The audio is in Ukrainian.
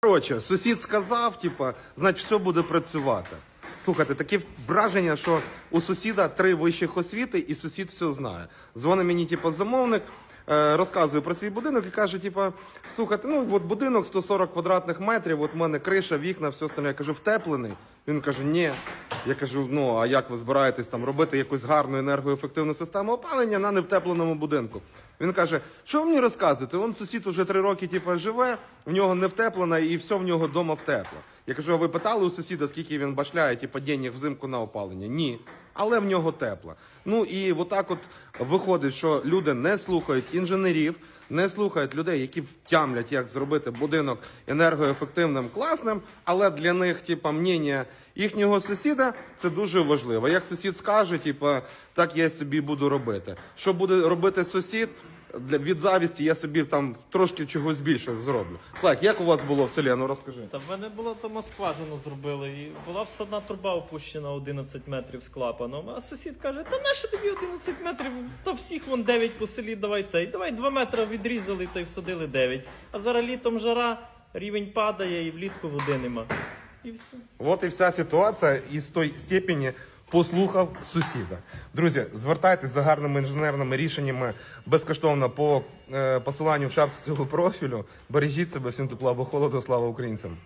Коротше, сусід сказав, типа, значить, все буде працювати. Слухайте, таке враження, що у сусіда три вищих освіти, і сусід все знає. Дзвонить мені, типа, замовник, е, розказує про свій будинок і каже, типа, слухайте, ну от будинок 140 квадратних метрів, от в мене криша, вікна, все остальне. Я кажу, втеплений. Він каже, ні. Я кажу, ну а як ви збираєтесь там робити якусь гарну енергоефективну систему опалення на невтепленому будинку? Він каже, що ви мені розказуєте? Вон сусід уже три роки типу, живе, в нього не втеплено і все в нього вдома втепло. Я кажу, а ви питали у сусіда, скільки він башляє, типу, денег взимку на опалення? Ні. Але в нього тепла. Ну і отак от виходить, що люди не слухають інженерів, не слухають людей, які втямлять, як зробити будинок енергоефективним, класним, але для них, типа, мнення їхнього сусіда це дуже важливо. Як сусід скаже, типа, так я собі буду робити. Що буде робити сусід? Для від завісті я собі там трошки чогось більше зроблю. Слайк, як у вас було в селі? Ну розкажи. Та в мене була там скважину зробили, і була всадна труба опущена 11 метрів з клапаном. А сусід каже: Та нащо тобі 11 метрів? Та всіх вон 9 по селі, давай цей. Давай 2 метри відрізали та й всадили 9. А зараз літом жара, рівень падає і влітку води нема. І все. От і вся ситуація із той степені послухав сусіда. Друзі, звертайтесь за гарними інженерними рішеннями безкоштовно по е, посиланню в шапці цього профілю. Бережіть себе, всім тепла або холоду, слава українцям.